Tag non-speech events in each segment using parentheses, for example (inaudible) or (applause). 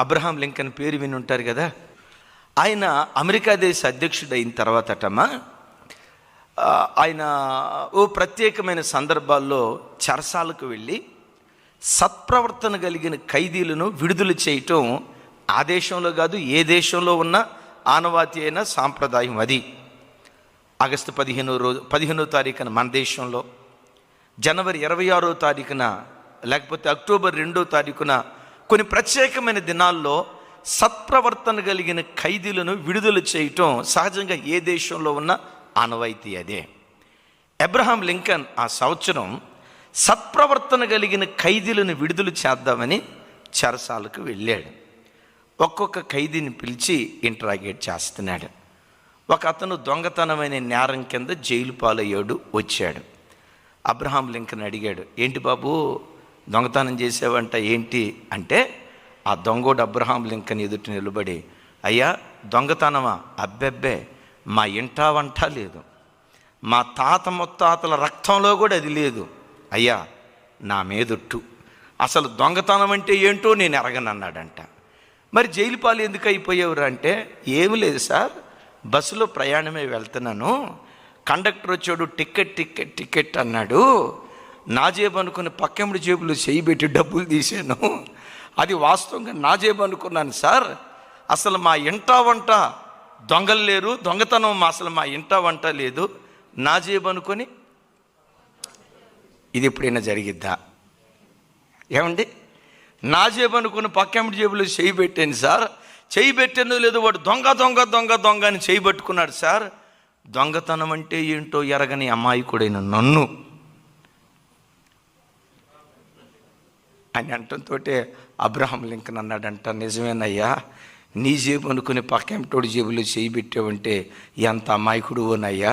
Abraham Lincoln పేరు విని ఉంటారు కదా? ఆయన అమెరికా దేశ అధ్యక్షుడైన తర్వాతటమ్మా ఆయన ఓ ప్రత్యేకమైన సందర్భాల్లో చరసాలకు వెళ్ళి సత్ప్రవర్తన కలిగిన ఖైదీలను విడుదల చేయటం ఆ దేశంలో కాదు ఏ దేశంలో ఉన్న ఆనవాతి అయిన సాంప్రదాయం అది. ఆగస్టు పదిహేనో రోజు పదిహేనో తారీఖున మన దేశంలో జనవరి ఇరవై ఆరో తారీఖున లేకపోతే అక్టోబర్ రెండో తారీఖున కొన్ని ప్రత్యేకమైన దినాల్లో సత్ప్రవర్తన కలిగిన ఖైదీలను విడుదల చేయటం సహజంగా ఏ దేశంలో ఉన్న ఆనవాయితీ అదే. అబ్రహాం లింకన్ ఆ సంవత్సరం సత్ప్రవర్తన కలిగిన ఖైదీలను విడుదల చేద్దామని చెరసాలకు వెళ్ళాడు. ఒక్కొక్క ఖైదీని పిలిచి ఇంటరాగేట్ చేస్తున్నాడు. ఒక అతను దొంగతనమైన నేరం కింద జైలు పాలయ్యాడు వచ్చాడు. అబ్రహాం లింకన్ అడిగాడు ఏంటి బాబు దొంగతనం చేసేవంట ఏంటి అంటే ఆ దొంగోడు అబ్రహాం లింకన్ ఎదుట నిలబడి అయ్యా దొంగతనమా? అబ్బెబ్బే మా ఇంటా వంట లేదు. మా తాత ముత్తాతల రక్తంలో కూడా అది లేదు. అయ్యా నా మీదొట్టు. అసలు దొంగతనం అంటే ఏంటో నేను ఎరగనన్నాడంట. మరి జైలు పాలు ఎందుకు అయిపోయేవారు అంటే ఏమి లేదు సార్ బస్సులో ప్రయాణమే వెళ్తున్నాను. కండక్టర్ వచ్చాడు టికెట్ టికెట్ టికెట్ అన్నాడు. నా జేబు అనుకుని పక్కెముడి జేబులో చేయి పెట్టి డబ్బులు తీసాను అది వాస్తవంగా నా జేబు అనుకున్నాను సార్. అసలు మా ఇంటా వంట దొంగలు లేరు దొంగతనం అసలు మా ఇంటా వంట లేదు. నా జేబు అనుకొని ఇది ఎప్పుడైనా జరిగిద్దా? ఏమండి? నా జేబు అనుకుని పక్కెంటి జేబులో చేయి పెట్టాను సార్. చేయి పెట్టాను లేదు వాడు దొంగ దొంగ దొంగ దొంగ అని చేయి పట్టుకున్నాడు సార్. దొంగతనం అంటే ఏంటో ఎరగని అమాయకుడైన నన్ను. అని అంటంతో అబ్రహం లింకన్ అన్నాడంట నిజమేనయ్యా నీ జేబు అనుకుని పక్కెంటోడి జేబులో చేయి పెట్టావంటే ఎంత అమాయకుడువోనయ్యా?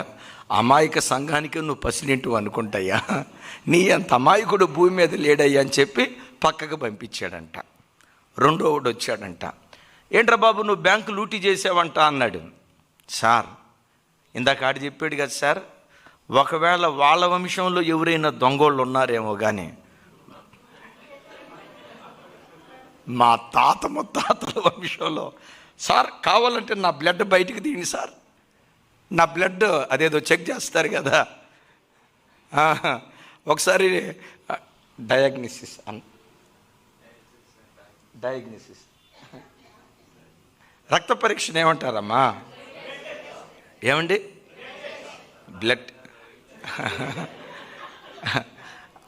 అమాయక సంఘానికి నువ్వు పసిలింటు అనుకుంటాయా నీ అంత అమాయకుడు భూమి మీద లేడయ్యా? అని చెప్పి పక్కకు పంపించాడంట. రెండోవాడు వచ్చాడంట ఏంట్రా బాబు నువ్వు బ్యాంకు లూటీ చేసావంట? అన్నాడు. సార్ ఇందాక ఆడు చెప్పాడు కదా సార్ ఒకవేళ వాళ్ళ వంశంలో ఎవరైనా దొంగోళ్ళు ఉన్నారేమో కానీ మా తాత ముత్తాతల వంశంలో. సార్ కావాలంటే నా బ్లడ్ బయటికి తీయండి సార్. నా బ్లడ్ అదేదో చెక్ చేస్తారు కదా. ఒకసారి డయాగ్నోసిస్ అన్ డయాగ్నోసిస్. రక్త పరీక్షను ఏమంటారమ్మా? ఏమండి? బ్లడ్.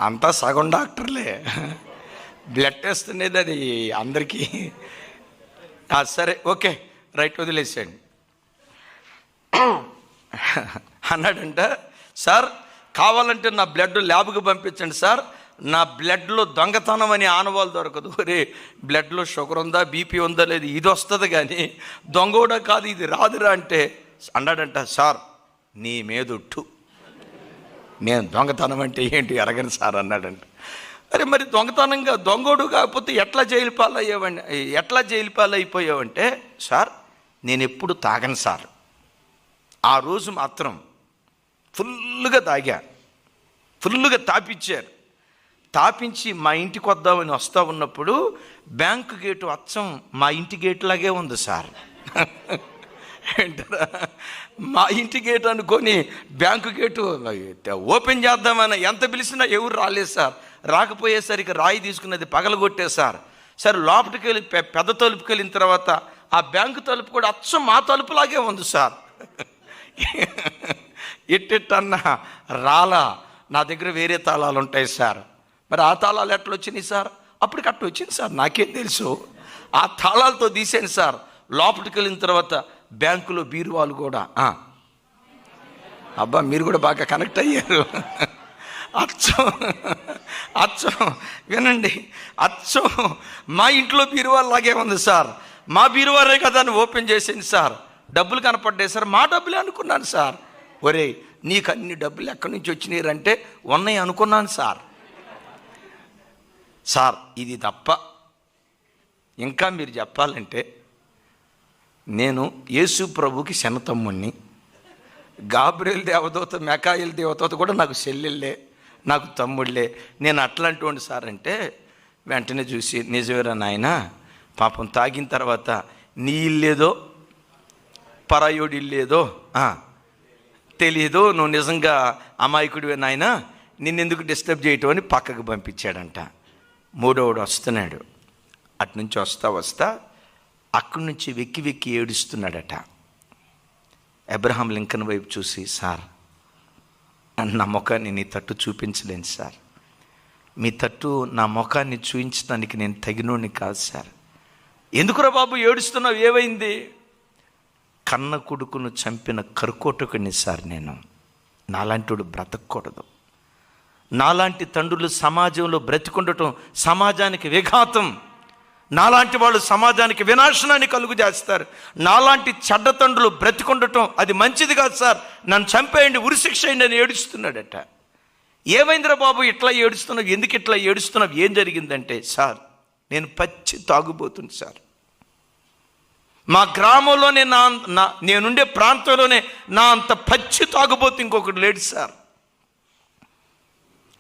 అంతా సగం డాక్టర్లే. బ్లడ్ టెస్ట్ అనేది అది అందరికీ. సరే ఓకే రైట్ వదిలేసేయండి. అన్నాడంట సార్ కావాలంటే నా బ్లడ్ ల్యాబ్కి పంపించండి సార్. నా బ్లడ్లో దొంగతనం అని ఆనవాళ్ళు దొరకదు. ఒరే బ్లడ్లో షుగర్ ఉందా బీపీ ఉందా లేదు ఇది వస్తుంది కానీ దొంగోడా కాదు ఇది రాదురా అంటే. అన్నాడంట సార్ నీ మీదొట్టు నేను దొంగతనం అంటే ఏంటి ఎరగను సార్ అన్నాడంట. అరే మరి దొంగతనంగా దొంగోడు కాకపోతే ఎట్లా జైలు పాలయ్యావండి ఎట్లా జైలు పాలైపోయావంటే సార్ నేను ఎప్పుడు తాగను సార్. ఆ రోజు మాత్రం ఫుల్గా తాగా. ఫుల్గా తాపించారు. తాపించి మా ఇంటికి వద్దామని వస్తూ ఉన్నప్పుడు బ్యాంకు గేటు అచ్చం మా ఇంటి గేట్ లాగే ఉంది సార్. ఏంటారా? మా ఇంటి గేట్ అనుకొని బ్యాంకు గేటు ఓపెన్ చేద్దామని ఎంత పిలిచినా ఎవరు రాలేదు సార్. రాకపోయేసరికి రాయి తీసుకున్నది పగలగొట్టేశారు సార్. సరే లోపలికి వెళ్ళి పెద్ద తలుపుకి వెళ్ళిన తర్వాత ఆ బ్యాంకు తలుపు కూడా అచ్చం మా తలుపులాగే ఉంది సార్. (laughs) ఎట్టెట్టన్నా రాలా నా దగ్గర వేరే తాళాలు ఉంటాయి సార్. మరి ఆ తాళాలు ఎట్లా వచ్చినాయి సార్? అప్పుడు అట్లా వచ్చింది సార్ నాకేం తెలుసు. ఆ తాళాలతో తీసాను సార్. లోపలికి వెళ్ళిన తర్వాత బ్యాంకులో బీరువాలు కూడా. అబ్బా మీరు కూడా బాగా కనెక్ట్ అయ్యారు. (laughs) అచ్చం. అచ్చం. వినండి. అచ్చం మా ఇంట్లో బీరువాలాగే ఉంది సార్. మా బీరువారే కదా అని ఓపెన్ చేసింది సార్. డబ్బులు కనపడ్డాయి సార్. మా డబ్బులే అనుకున్నాను సార్. ఒరే నీకు అన్ని డబ్బులు ఎక్కడి నుంచి వచ్చినాయంటే ఉన్నాయి అనుకున్నాను సార్. సార్ ఇది తప్ప ఇంకా మీరు చెప్పాలంటే నేను యేసు ప్రభుకి శనతమ్ముణ్ణి. గాబ్రియల్ దేవదూత మెకాయిల్ దేవదూత కూడా నాకు చెల్లెళ్ళే. నాకు తమ్ముళ్ళే. నేను అట్లాంటి సార్ అంటే వెంటనే చూసి నిజమేరా నాయన పాపం తాగిన తర్వాత నీ ఇల్లేదో పరాయోడి ఇల్లేదో తెలియదు నువ్వు నిజంగా అమాయకుడివే నాయన నిన్నెందుకు డిస్టర్బ్ చేయటం అని పక్కకు పంపించాడంట. మూడోడు వస్తున్నాడు. అటు నుంచి వస్తా వస్తా అక్కడి నుంచి వెక్కి వెక్కి ఏడుస్తున్నాడట. అబ్రహాం లింకన్ వైపు చూసి సార్ నా ముఖాన్ని నీ తట్టు చూపించలేను సార్. మీ తట్టు నా ముఖాన్ని చూపించడానికి నేను తగినోడిని కాదు సార్. ఎందుకురా బాబు ఏడుస్తున్నావు? ఏమైంది? కన్న కొడుకును చంపిన కరుకోటకుని సార్ నేను. నాలాంటి బ్రతకూడదు. నాలాంటి తండ్రులు సమాజంలో బ్రతికుండటం సమాజానికి విఘాతం. నాలాంటి వాళ్ళు సమాజానికి వినాశనాన్ని కలుగు చేస్తారు. నాలాంటి చెడ్డ తండ్రులు బ్రతికుండటం అది మంచిది కాదు సార్. నన్ను చంపేయండి ఉరిశిక్ష అయ్యండి అని ఏడుస్తున్నాడట. ఏమైందిరా బాబు ఇట్లా ఏడుస్తున్నావు? ఎందుకు ఇట్లా ఏడుస్తున్నావు? ఏం జరిగిందంటే సార్ నేను పచ్చి తాగుబోతుంది సార్. మా గ్రామంలోనే నా నా నేనుండే ప్రాంతంలోనే నా అంత పచ్చి తాగుబోతు ఇంకొకటి లేడు సార్.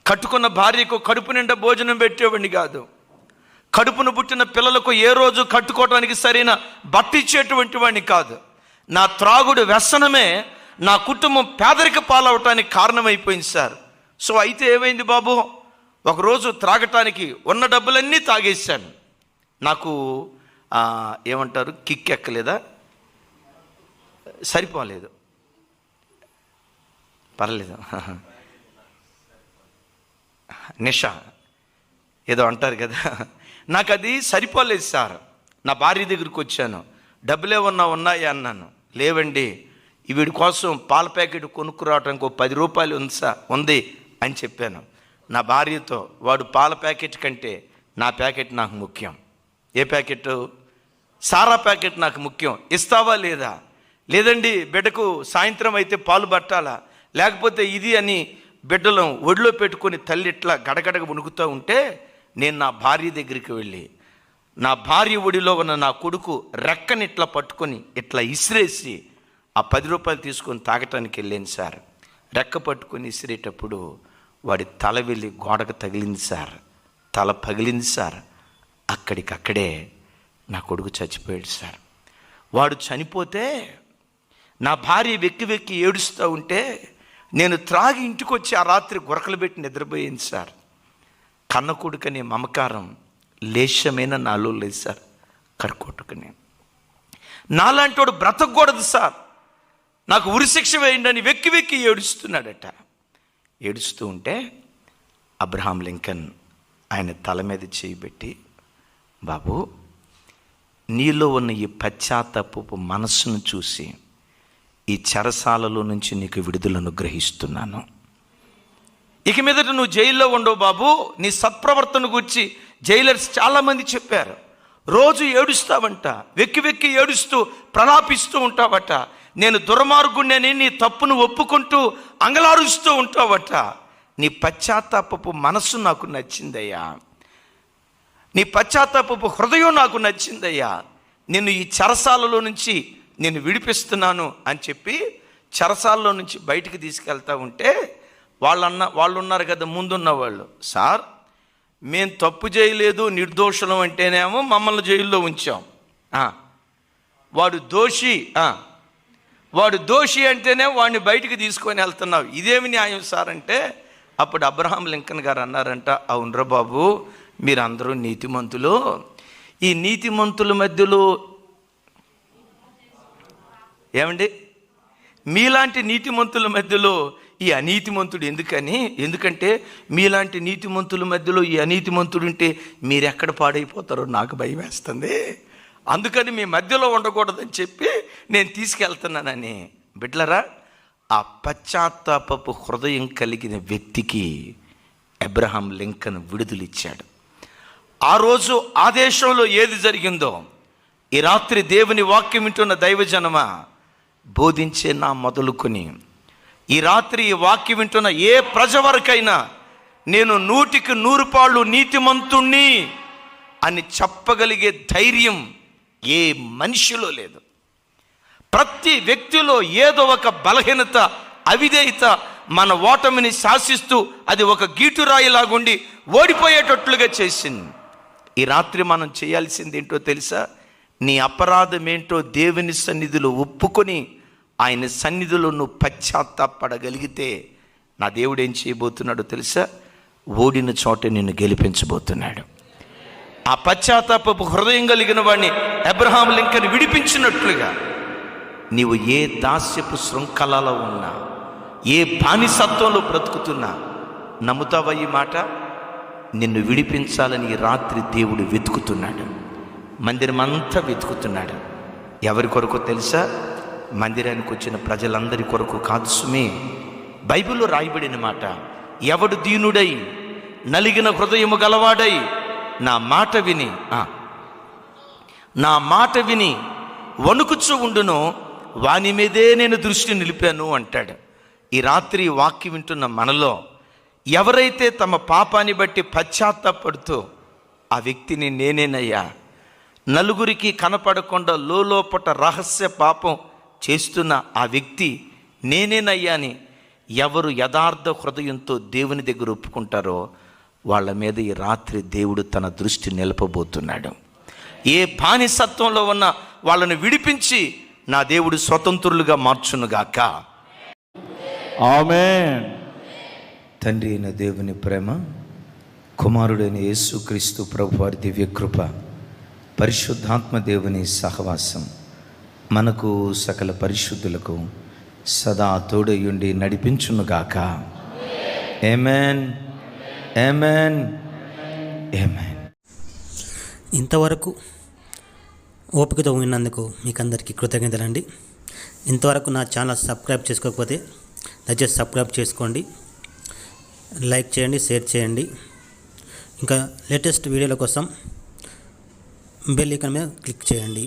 కట్టుకున్న భార్యకు కడుపు నిండా భోజనం పెట్టేవాడిని కాదు. కడుపును పుట్టిన పిల్లలకు ఏ రోజు కట్టుకోవడానికి సరైన బట్టిచ్చేటువంటి వాడిని కాదు. నా త్రాగుడు వ్యసనమే నా కుటుంబం పేదరిక పాలవటానికి కారణమైపోయింది సార్. సో అయితే ఏమైంది బాబు? ఒకరోజు త్రాగటానికి ఉన్న డబ్బులన్నీ తాగేశాను. నాకు ఏమంటారు? కిక్ ఎక్కలేదా? సరిపోలేదు. పర్లేదు. నిషా ఏదో అంటారు కదా. నాకు అది సరిపోలేదు సార్. నా భార్య దగ్గరికి వచ్చాను. డబ్బులు ఏమన్నా ఉన్నాయా అన్నాను. లేవండి వీడి కోసం పాల ప్యాకెట్ కొనుక్కురావడానికి ఒక పది రూపాయలు ఉంది సార్ ఉంది అని చెప్పాను. నా భార్యతో వాడు పాల ప్యాకెట్ కంటే నా ప్యాకెట్ నాకు ముఖ్యం. ఏ ప్యాకెట్? సారా ప్యాకెట్ నాకు ముఖ్యం. ఇస్తావా లేదా? లేదండి బిడ్డకు సాయంత్రం అయితే పాలు పట్టాలా? లేకపోతే ఇది అని బిడ్డలను ఒడిలో పెట్టుకొని తల్లి ఇట్లా గడగడగ వణుకుతూ ఉంటే నేను నా భార్య దగ్గరికి వెళ్ళి నా భార్య ఒడిలో ఉన్న నా కొడుకు రెక్కని ఇట్లా పట్టుకొని ఇట్లా ఇసిరేసి ఆ పది రూపాయలు తీసుకొని తాగటానికి వెళ్ళాను సార్. రెక్క పట్టుకొని ఇసిరేటప్పుడు వాడి తల వెళ్ళి గోడకు తగిలింది సార్. తల పగిలింది సార్. అక్కడికక్కడే నా కొడుకు చచ్చిపోయాడు సార్. వాడు చనిపోతే నా భార్య వెక్కి వెక్కి ఏడుస్తూ ఉంటే నేను త్రాగి ఇంటికి వచ్చి ఆ రాత్రి గురకలు పెట్టి నిద్రపోయింది సార్. కన్న కొడుకనే మమకారం లేశమైన నాలో లేదు సార్ కరుకొట్టుకుని నాలాంటోడు బ్రతకూడదు సార్. నాకు ఉరిశిక్ష వేయండి వెక్కి వెక్కి ఏడుస్తున్నాడట. ఏడుస్తూ ఉంటే అబ్రహాం లింకన్ ఆయన తల మీద చేయిబెట్టి బాబు నీలో ఉన్న ఈ పశ్చాత్తాపపు మనస్సును చూసి ఈ చెరసాలలో నుంచి నీకు విడుదలను గ్రహిస్తున్నాను. ఇక మీదట నువ్వు జైల్లో ఉండవు బాబు. నీ సత్ప్రవర్తన గురించి జైలర్స్ చాలామంది చెప్పారు. రోజు ఏడుస్తావంట వెక్కి వెక్కి ఏడుస్తూ ప్రలాపిస్తూ ఉంటావట. నేను దుర్మార్గుణ్ణని నీ తప్పును ఒప్పుకుంటూ అంగలారుస్తూ ఉంటావట. నీ పశ్చాత్తాపపు మనస్సు నాకు నచ్చిందయ్యా. నీ పశ్చాత్తాపపు హృదయం నాకు నచ్చిందయ్యా. నిన్ను ఈ చరసాలలో నుంచి నేను విడిపిస్తున్నాను అని చెప్పి చరసాలలో నుంచి బయటికి తీసుకెళ్తా ఉంటే వాళ్ళన్న వాళ్ళు ఉన్నారు కదా ముందున్న వాళ్ళు సార్ మేము తప్పు చేయలేదు నిర్దోషులం అంటేనేమో మమ్మల్ని జైల్లో ఉంచాం. వాడు దోషి. వాడు దోషి అంటేనే వాడిని బయటికి తీసుకొని వెళ్తున్నావు. ఇదేమి న్యాయం సార్? అంటే అప్పుడు అబ్రహాం లింకన్ గారు అన్నారంట అవునరా బాబు మీరందరూ నీతిమంతులు. ఈ నీతిమంతుల మధ్యలో ఏమండి? మీలాంటి నీతిమంతుల మధ్యలో ఈ అనీతిమంతుడు ఎందుకని? ఎందుకంటే మీలాంటి నీతిమంతుల మధ్యలో ఈ అనీతిమంతుడు ఉంటే మీరెక్కడ పాడైపోతారో నాకు భయం వేస్తుంది. అందుకని మీ మధ్యలో ఉండకూడదని చెప్పి నేను తీసుకెళ్తున్నానని. బిడ్లరా ఆ పశ్చాత్తాపపు హృదయం కలిగిన వ్యక్తికి అబ్రహాం లింకన్ విడుదలిచ్చాడు. ఆ రోజు ఆ దేశంలో ఏది జరిగిందో ఈ రాత్రి దేవుని వాక్యం వింటున్న దైవజనమా బోధించే నా మొదలుకొని ఈ రాత్రి ఈ వాక్యం వింటున్న ఏ ప్రజ వరకైనా నేను నూటికి నూరు పాళ్ళు నీతిమంతుణ్ణి అని చెప్పగలిగే ధైర్యం ఏ మనిషిలో లేదు. ప్రతి వ్యక్తిలో ఏదో ఒక బలహీనత అవిధేయత మన ఓటమిని శాసిస్తూ అది ఒక గీటురాయిలాగుండి ఓడిపోయేటట్లుగా చేసింది. ఈ రాత్రి మనం చేయాల్సింది ఏంటో తెలుసా? నీ అపరాధం ఏంటో దేవుని సన్నిధిలో ఒప్పుకొని ఆయన సన్నిధిలో నువ్వు పశ్చాత్తాపడగలిగితే నా దేవుడు ఏం చేయబోతున్నాడో తెలుసా? ఓడిన చోట నిన్ను గెలిపించబోతున్నాడు. ఆ పశ్చాత్తాపపు హృదయం కలిగిన వాడిని అబ్రహాం లింకన్ విడిపించినట్లుగా నీవు ఏ దాస్యపు శృంఖలలో ఉన్నా ఏ బానిసత్వంలో బ్రతుకుతున్నా నమ్ముతావా ఈ మాట? నిన్ను విడిపించాలని ఈ రాత్రి దేవుడు వెతుకుతున్నాడు. మందిరం అంతా వెతుకుతున్నాడు. ఎవరి కొరకు తెలుసా? మందిరానికి వచ్చిన ప్రజలందరి కొరకు కాదు సుమే. బైబిల్లో రాయబడిన మాట ఎవడు దీనుడై నలిగిన హృదయము గలవాడై నా మాట విని నా మాట విని వణుకుచు ఉండును వాని మీదే నేను దృష్టి నిలిపాను అంటాడు. ఈ రాత్రి వాక్యం వింటున్న మనలో ఎవరైతే తమ పాపాన్ని బట్టి పశ్చాత్తాపడుతూ ఆ వ్యక్తిని నేనేనయ్యా. నలుగురికి కనపడకుండా లోపట రహస్య పాపం చేస్తున్న ఆ వ్యక్తి నేనేనయ్యా అని ఎవరు యథార్థ హృదయంతో దేవుని దగ్గర ఒప్పుకుంటారో వాళ్ళ మీద ఈ రాత్రి దేవుడు తన దృష్టి నిలపబోతున్నాడు. ఏ బానిసత్వంలో ఉన్న వాళ్ళని విడిపించి నా దేవుడు స్వతంత్రులుగా మార్చునుగాక. ఆమెన్. తండ్రి అయిన దేవుని ప్రేమ కుమారుడైన యేసుక్రీస్తు ప్రభు వారి దివ్య కృప పరిశుద్ధాత్మ దేవుని సహవాసం. మనకు సకల పరిశుద్ధులకు సదా తోడయుండి నడిపించునుగాక ఏమేన్ ఏమేన్ ఏమేన్ ఇంతవరకు ఓపికతో విన్నందుకు మీకు అందరికీ కృతజ్ఞతలండి. ఇంతవరకు నా ఛానల్ సబ్స్క్రైబ్ చేసుకోకపోతే దయచేసి సబ్స్క్రైబ్ చేసుకోండి. లైక్ చేయండి షేర్ చేయండి. ఇంకా లేటెస్ట్ వీడియోల కోసం బెల్ ఐకాన్ మీద క్లిక్ చేయండి.